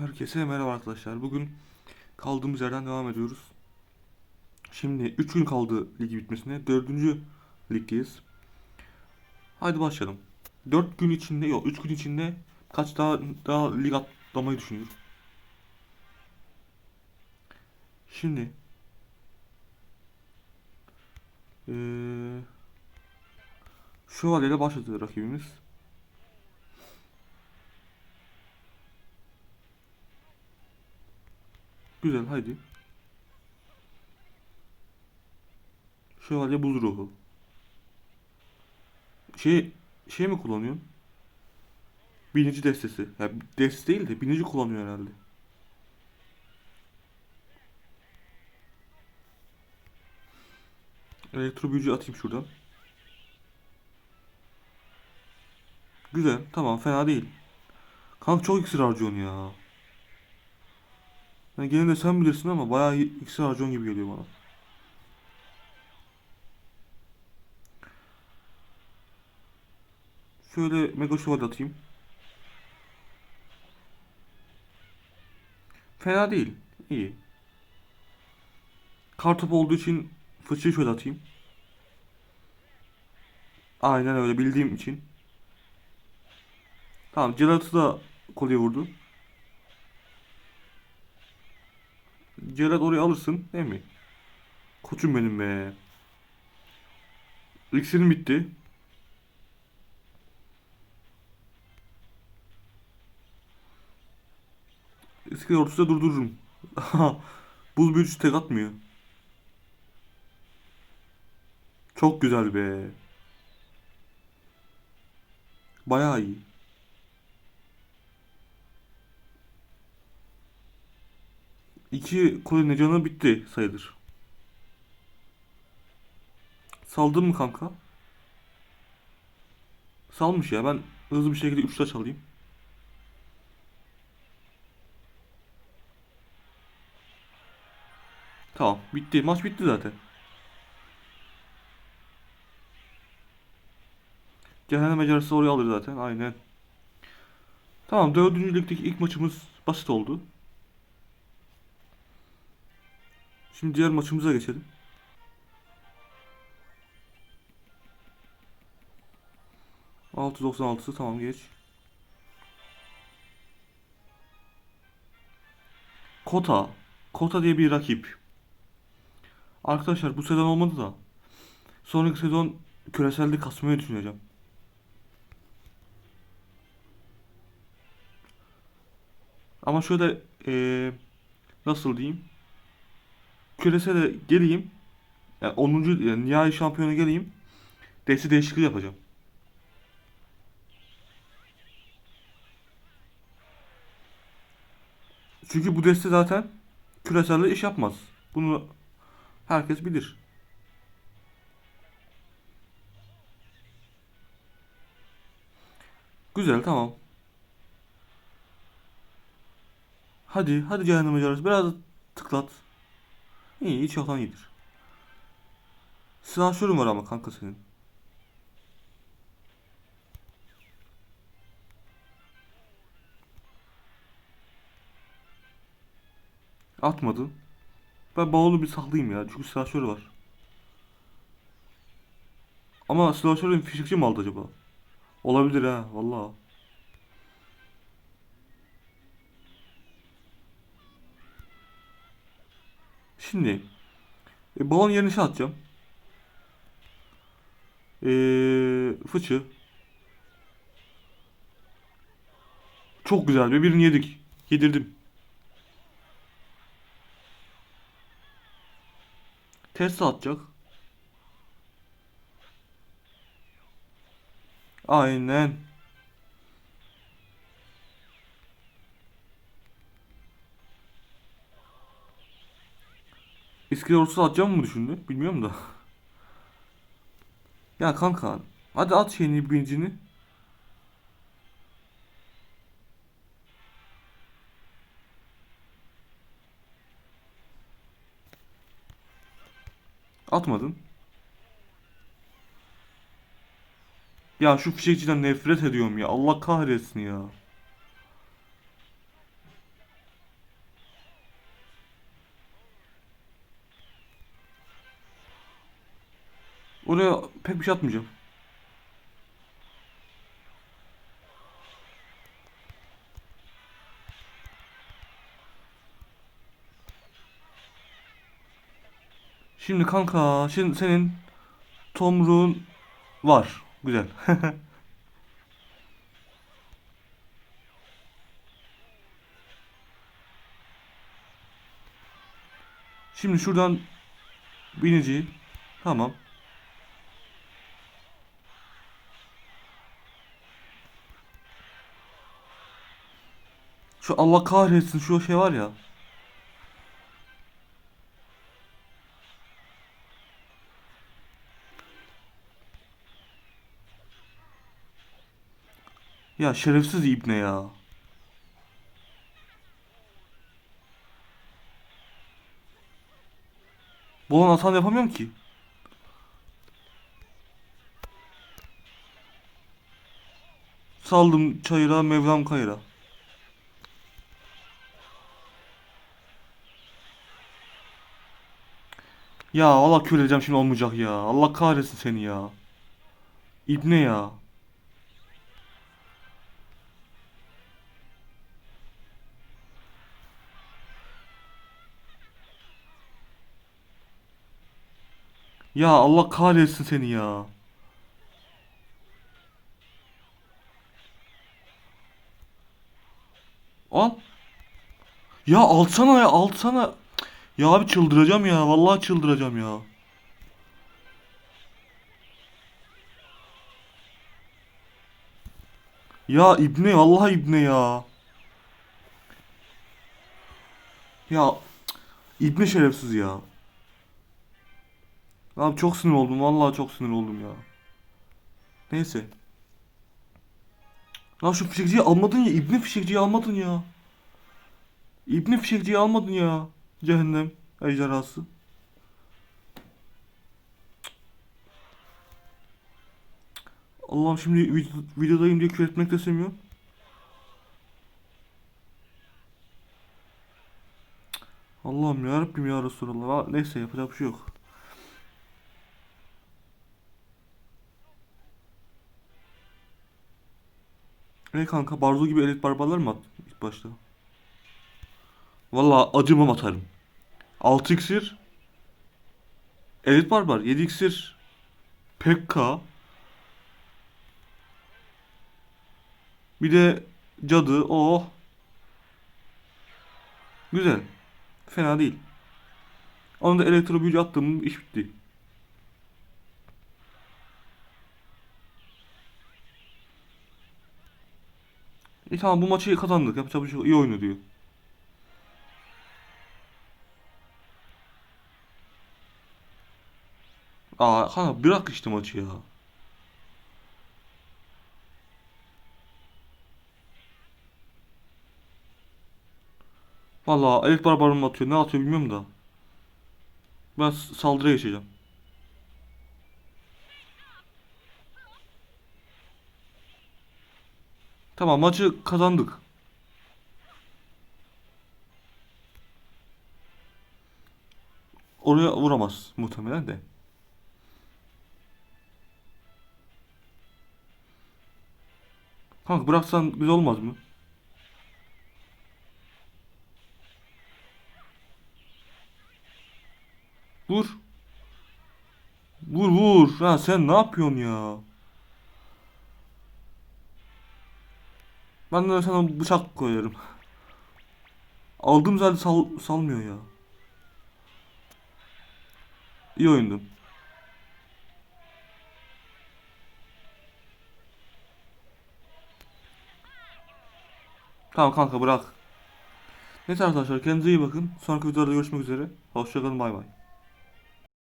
Herkese merhaba arkadaşlar. Bugün kaldığımız yerden devam ediyoruz. Şimdi 3 gün kaldı ligi bitmesine. 4. ligdeyiz. Haydi başlayalım. 4 gün içinde yok 3 gün içinde kaç daha daha lig atlamayı düşünüyorum. Şimdi eee Şövalyeyle başladı rakibimiz. Güzel haydi. Şövalye buz ruhu. Şey şey mi kullanıyorsun? Binici destesi. Ya deste değil de binici kullanıyor herhalde. Elektro büyücü atayım şuradan. Güzel. Tamam fena değil. Kanka çok iksir harcıyorsun ya. Yani gene de sen bilirsin ama bayağı iksir harcıyorsun gibi geliyor bana. Şöyle mega şövalye atayım. Fena değil. İyi. Kartop olduğu için fıçıyı şöyle atayım. Aynen öyle bildiğim için. Tamam Celat'ı da kolye vurdu. Celat oraya alırsın değil mi? Koçum benim be. İksirim bitti. İskele ortasında durdururum. Buz büyücüsü tek atmıyor. Çok güzel be. Bayağı iyi. İki kulenin canı bitti sayılır. Saldın mı kanka? Salmış ya ben hızlı bir şekilde 3 taş alayım. Tamam bitti maç bitti zaten. Cehennem Mecarisi oraya alır zaten aynen. Tamam dördüncü ligdeki ilk maçımız basit oldu. Şimdi diğer maçımıza geçelim. Altı doksan altısı tamam geç. Kota. Kota diye bir rakip. Arkadaşlar bu sezon olmadı da. Sonraki sezon küreselde kasmayı düşüneceğim. Ama şöyle eee, nasıl diyeyim? Küresele geleyim. Yani 10. yani nihai şampiyona geleyim. Desi değişikliği yapacağım. Çünkü bu deste zaten küreselde iş yapmaz. Bunu herkes bilir. Güzel tamam. Hadi hadi cehennem acarız. Biraz tıklat. İyi hiç yoktan iyidir. Silahşörün var ama kanka senin. Atmadı. Ben bavulu bir saklayayım ya. Çünkü silahşörü var. Ama silahşörün fişekçi mi aldı acaba? Olabilir ha. Vallahi. Şimdi e, balon yerine şey atacağım. Ee, fıçı. Çok güzel. Ve birini yedik. Yedirdim. Test atacak. Aynen. İskele ortası atacağım mı düşündü? Bilmiyorum da. Ya kanka. Hadi at şeyini bilincini. Atmadın. Ya şu fişekçiden nefret ediyorum ya. Allah kahretsin ya. Oraya pek bir şey atmayacağım. Şimdi kanka, şimdi senin tomruğun var. Güzel. Şimdi şuradan binici. Tamam. Şu Allah kahretsin şu şey var ya. Ya şerefsiz ibne ya. Bolan Hasan yapamıyorum ki. Saldım çayıra Mevlam kayıra. Ya Allah küfür edeceğim şimdi olmayacak ya. Allah kahretsin seni ya. İbne ya. Ya Allah kahretsin seni ya. Al. Ya alsana ya alsana. Ya abi çıldıracağım ya. Vallahi çıldıracağım ya. Ya İbne vallahi İbne ya. Ya İbne şerefsiz ya. Abi çok sinir oldum. Vallahi çok sinir oldum ya. Neyse. Lan şu fişekçiyi almadın ya. İbni fişekçiyi almadın ya. İbni fişekçiyi almadın ya. Cehennem ejderhası. Allah'ım şimdi vid- videodayım diye küfür etmek de istemiyorum. Allah'ım ya Rabbim ya Resulallah. Neyse yapacak bir şey yok. Ne kanka Barzo gibi elit barbarlar mı at ilk başta? Valla acımam atarım. 6 iksir Elit barbar 7 iksir Pekka Bir de cadı oh Güzel Fena değil Onu da elektro büyücü attım iş bitti İyi tamam bu maçı kazandık. Yapacak bir şey. İyi oyunu diyor. Aa kanka bırak işte maçı ya. Valla Elit Barbar'ın mı atıyor ne atıyor bilmiyorum da. Ben saldırıya geçeceğim. Tamam maçı kazandık. Oraya vuramaz muhtemelen de. Kanka bıraksan güzel olmaz mı? Vur. Vur vur. Ha sen ne yapıyorsun ya? Ben de sana bıçak koyarım. Aldığım zaten sal salmıyor ya. İyi oyundu. Tamam kanka bırak. Neyse arkadaşlar kendinize iyi bakın. Sonraki videoda görüşmek üzere. Hoşçakalın bay bay.